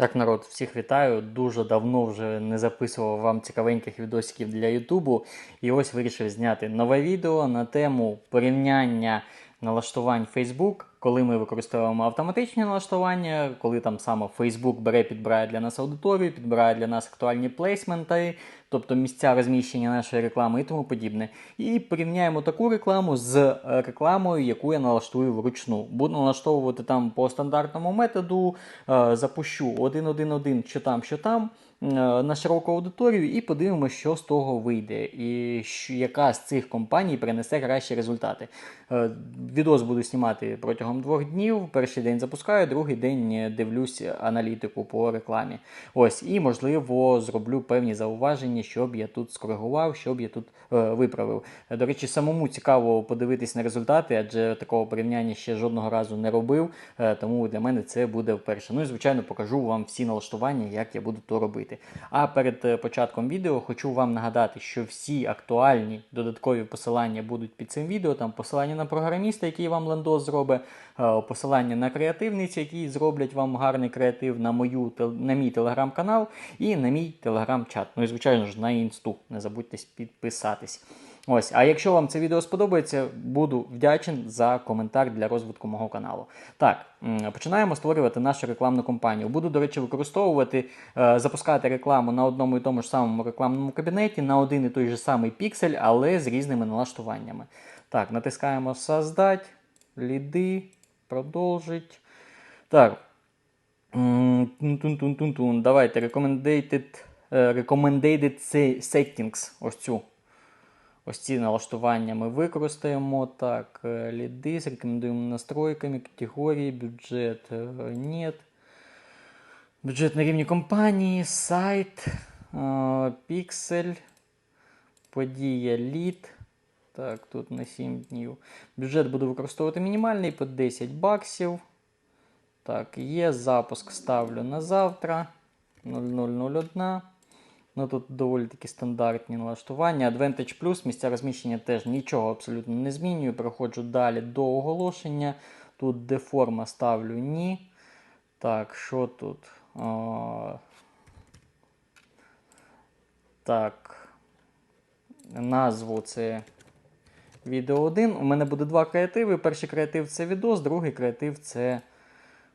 Так, народ, всіх вітаю. Дуже давно вже не записував вам цікавеньких відосиків для Ютубу. І ось вирішив зняти нове відео на тему порівняння налаштувань Facebook, коли ми використовуємо автоматичні налаштування, коли там саме Facebook бере, підбирає для нас аудиторію, підбирає для нас актуальні плейсменти, тобто місця розміщення нашої реклами і тому подібне. І порівняємо таку рекламу з рекламою, яку я налаштую вручну. Буду налаштовувати там по стандартному методу, е, запущу 1.1.1, що там, що там. Е, На широку аудиторію і подивимося, що з того вийде, і яка з цих компаній принесе кращі результати. Е, Відос буду знімати протягом двох днів. Перший день запускаю, другий день е, дивлюсь аналітику по рекламі. Ось, і можливо зроблю певні зауваження, щоб я тут скоригував, щоб я тут е, виправив. До речі, самому цікаво подивитись на результати, адже такого порівняння ще жодного разу не робив. е, Тому для мене це буде вперше. Ну і звичайно покажу вам всі налаштування, як я буду то робити. А перед е, початком відео хочу вам нагадати, що всі актуальні додаткові посилання будуть під цим відео. Там посилання на програміста, який вам лендос зробить, е, посилання на креативниць, які зроблять вам гарний креатив на мою на мій телеграм-канал і на мій телеграм-чат. Ну і звичайно ж на інсту. Не забудьте підписатись. Ось, а якщо вам це відео сподобається, буду вдячен за коментар для розвитку мого каналу. Так, починаємо створювати нашу рекламну кампанію. Буду, до речі, використовувати, е, запускати рекламу на одному і тому ж самому рекламному кабінеті, на один і той же самий піксель, але з різними налаштуваннями. Так, натискаємо Создать, ліди, продовжить. Так. Тун-тун-тун-тун-тун. Давайте recommended, е, recommended settings. Ось цю. Ось ці налаштування ми використаємо. Так, е, ліди з рекомендуємо настройками, категорії, бюджет. е, Нет. Бюджет на рівні компанії, сайт, е, піксель, подія лід. Так, тут на 7 днів. Бюджет буду використовувати мінімальний по 10 баксів. Так, є запуск ставлю на завтра. 0001. Ну тут доволі такі стандартні налаштування. Advantage Plus, місця розміщення теж нічого абсолютно не змінюю. Переходжу далі до оголошення. Тут деформа ставлю ні. Так, що тут? А, так. Назву це відео 1. У мене буде два креативи. Перший креатив це відос, другий креатив це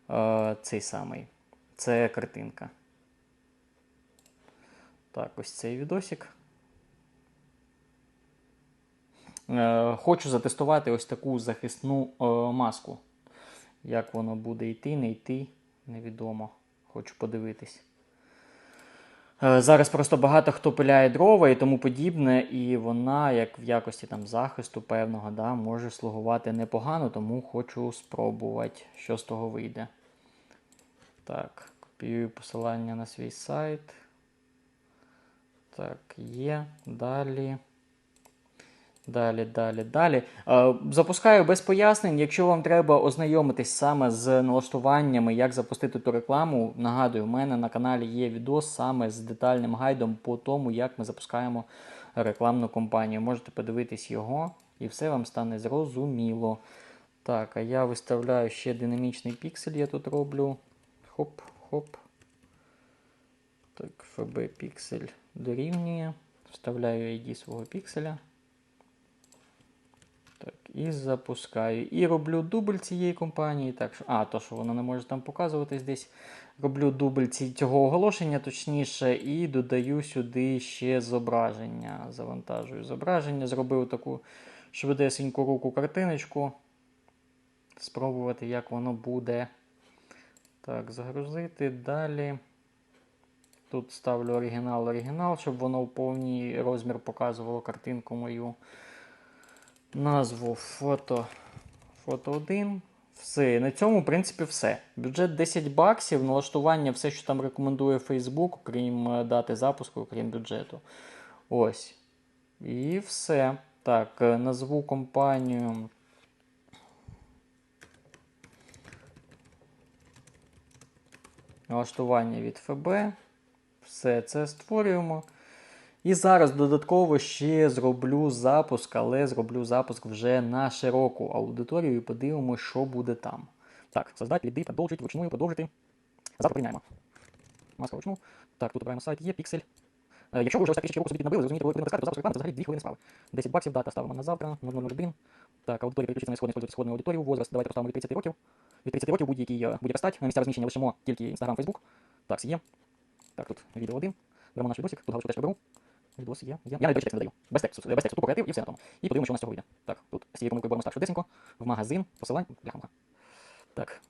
е, цей самий. Це картинка. Так, ось цей відосик. Е, хочу затестувати ось таку захисну е, маску. Як воно буде йти, не йти, невідомо. Хочу подивитись. Е, Зараз просто багато хто пиляє дрова і тому подібне, і вона, як в якості там захисту певного, да, може слугувати непогано, тому хочу спробувати, що з того вийде. Так, копіюю посилання на свій сайт. Так, є. Далі. Далі, далі, далі. Е, запускаю без пояснень. Якщо вам треба ознайомитись саме з налаштуваннями, як запустити ту рекламу, нагадую, у мене на каналі є відос саме з детальним гайдом по тому, як ми запускаємо рекламну кампанію. Можете подивитись його, і все вам стане зрозуміло. Так, а я виставляю ще динамічний піксель, я тут роблю. Хоп, хоп. Так, FB піксель дорівнює. Вставляю ID свого пікселя. Так, і запускаю. І роблю дубль цієї компанії. Так, що, а, то, що воно не може там показуватись десь. Роблю дубль цього оголошення, точніше, і додаю сюди ще зображення. Завантажую зображення. Зробив таку швидесеньку руку картиночку. Спробувати, як воно буде. Так, загрузити. Далі. Тут ставлю оригінал, оригінал, щоб воно в повній розмір показувало картинку мою. Назву фото. Фото 1. Все. На цьому, в принципі, все. Бюджет 10 баксів, налаштування, все, що там рекомендує Facebook, крім е, дати запуску, крім бюджету. Ось. І все. Так, е, назву компанію. Налаштування від ФБ. Все це створюємо. І зараз додатково ще зроблю запуск, але зроблю запуск вже на широку аудиторію і подивимося, що буде там. Так, создати ліди, продовжити, вручную продовжити. Завтра приймаємо. маска вручну. Так, тут обираємо сайт, є піксель. Е, Якщо ви вже ось так руку собі набили, розумієте, коли будемо то запуск реклами це взагалі 2 хвилини справи. 10 баксів, дата ставимо на завтра, 0001. Так, аудиторія переключиться на сходні, используйте сходну аудиторію, возраст, давайте поставимо від 30 років. Від 30 років будь-який, е, будь-яка стать, на місця розміщення лишимо тільки Instagram, Facebook. Так, є. Так, тут відео один. Беремо наш відосик, тут галочку теж беру. Відос є, є. Я не текст не даю. Без тексту, без тексту, тупо креатив і все на тому. І подивимося, що у нас цього вийде. Так, тут з цією помилкою беремо так швидесенько. В магазин, посилання, бляха. Так,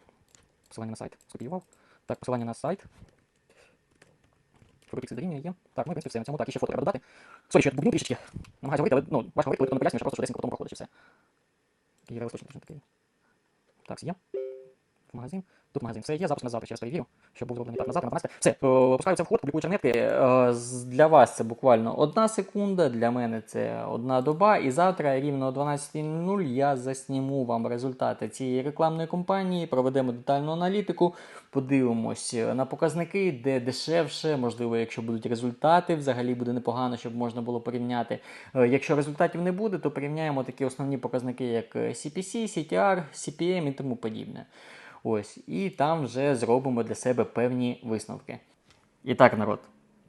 посилання на сайт скопіював. Так, посилання на сайт. Фотопіксель дорівнює є. Так, ну, в принципі, все на цьому. Так, і ще фото треба додати. Сорі, що я бубню трішечки. Намагаюся говорити, але ну, важко говорити, коли ти не пояснюєш, просто швидесенько потім проходиш і все. Точно точно такий. Так, є. В магазин. Тут магазин. Все є, запуск на завтра, ще раз перевірю, щоб був зроблений так на завтра, на 12. Все, е, опускаються в ход, публікую чернетки. Е, Для вас це буквально одна секунда, для мене це одна доба. І завтра рівно о 12.00 я засніму вам результати цієї рекламної кампанії, проведемо детальну аналітику, подивимось на показники, де дешевше, можливо, якщо будуть результати, взагалі буде непогано, щоб можна було порівняти. Е, Якщо результатів не буде, то порівняємо такі основні показники, як е, CPC, CTR, CPM і тому подібне. Ось, і там вже зробимо для себе певні висновки. І так, народ.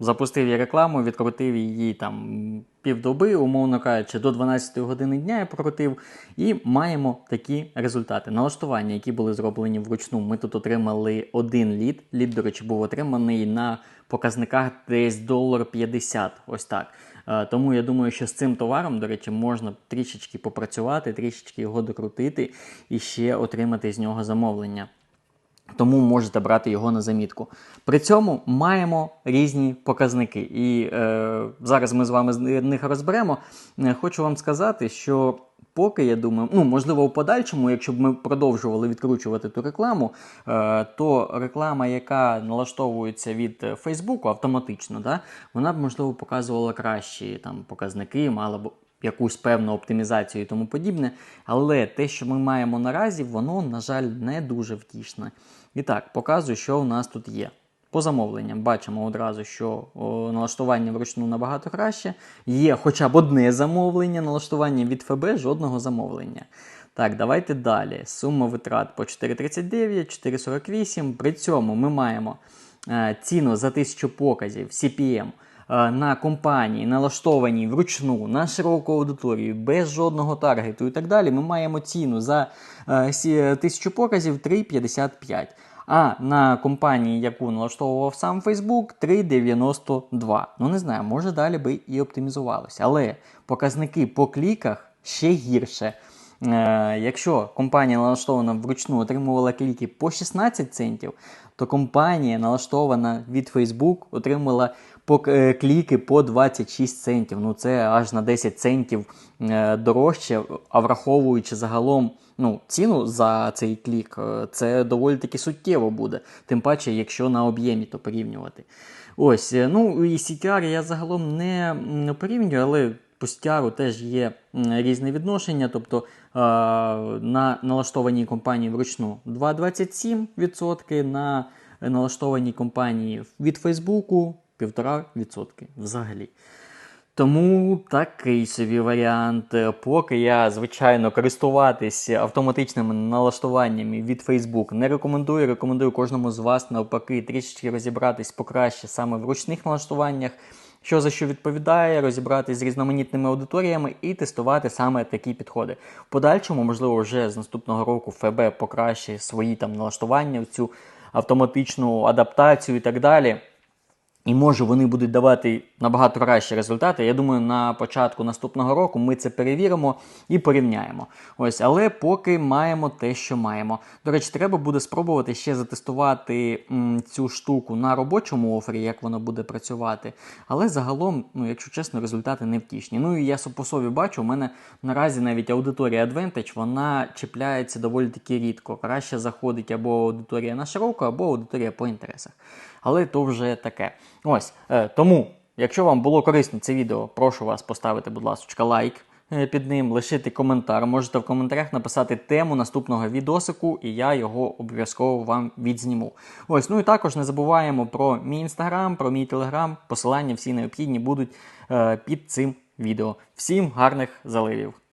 Запустив я рекламу, відкрутив її там півдоби, умовно кажучи, до 12 години дня я прокрутив, і маємо такі результати. Налаштування, які були зроблені вручну, ми тут отримали один лід. Лід, до речі, був отриманий на показниках десь долар 50, ось так. Е, Тому я думаю, що з цим товаром, до речі, можна трішечки попрацювати, трішечки його докрутити і ще отримати з нього замовлення. Тому можете брати його на замітку. При цьому маємо різні показники. І е, зараз ми з вами з них розберемо. Е, Хочу вам сказати, що поки я думаю, ну можливо, у подальшому, якщо б ми продовжували відкручувати ту рекламу, е, то реклама, яка налаштовується від Фейсбуку автоматично, да, вона б можливо показувала кращі там показники, мала б якусь певну оптимізацію і тому подібне. Але те, що ми маємо наразі, воно, на жаль, не дуже втішне. І так, показую, що у нас тут є. По замовленням бачимо одразу, що о, налаштування вручну набагато краще. Є хоча б одне замовлення, налаштування від ФБ, жодного замовлення. Так, давайте далі. Сума витрат по 4,39, 4,48. При цьому ми маємо е, ціну за 1000 показів CPM на компанії, налаштовані вручну на широку аудиторію, без жодного таргету і так далі. Ми маємо ціну за е, 1000 показів 3,55. А на компанії, яку налаштовував сам Facebook, 3,92. Ну не знаю, може далі би і оптимізувалося. Але показники по кліках ще гірше. Е, якщо компанія налаштована вручну отримувала кліки по 16 центів, то компанія налаштована від Facebook отримала е, кліки по 26 центів. Ну це аж на 10 центів е, дорожче, а враховуючи загалом ну, ціну за цей клік, це доволі таки суттєво буде. Тим паче, якщо на об'ємі то порівнювати. Ось, ну і CTR я загалом не порівнюю, але по теж є різне відношення. Тобто на налаштованій компанії вручну 2,27%, на налаштованій компанії від Фейсбуку 1,5% взагалі. Тому такий собі варіант. Поки я, звичайно, користуватись автоматичними налаштуваннями від Facebook не рекомендую. Рекомендую кожному з вас навпаки трішечки розібратись покраще саме в ручних налаштуваннях, що за що відповідає, розібратись з різноманітними аудиторіями і тестувати саме такі підходи. В подальшому, можливо, вже з наступного року ФБ покращить свої там налаштування, цю автоматичну адаптацію і так далі. І може вони будуть давати набагато кращі результати. Я думаю, на початку наступного року ми це перевіримо і порівняємо. Ось, але поки маємо те, що маємо. До речі, треба буде спробувати ще затестувати м, цю штуку на робочому офері, як воно буде працювати. Але загалом, ну, якщо чесно, результати не втішні. Ну і я по собі бачу, у мене наразі навіть аудиторія Advantage, вона чіпляється доволі таки рідко. Краще заходить або аудиторія на широку, або аудиторія по інтересах. Але то вже таке. Ось е, тому, якщо вам було корисно це відео, прошу вас поставити, будь ласка, лайк е, під ним, лишити коментар. Можете в коментарях написати тему наступного відосику, і я його обов'язково вам відзніму. Ось, ну і також не забуваємо про мій інстаграм, про мій телеграм. Посилання всі необхідні будуть е, під цим відео. Всім гарних заливів!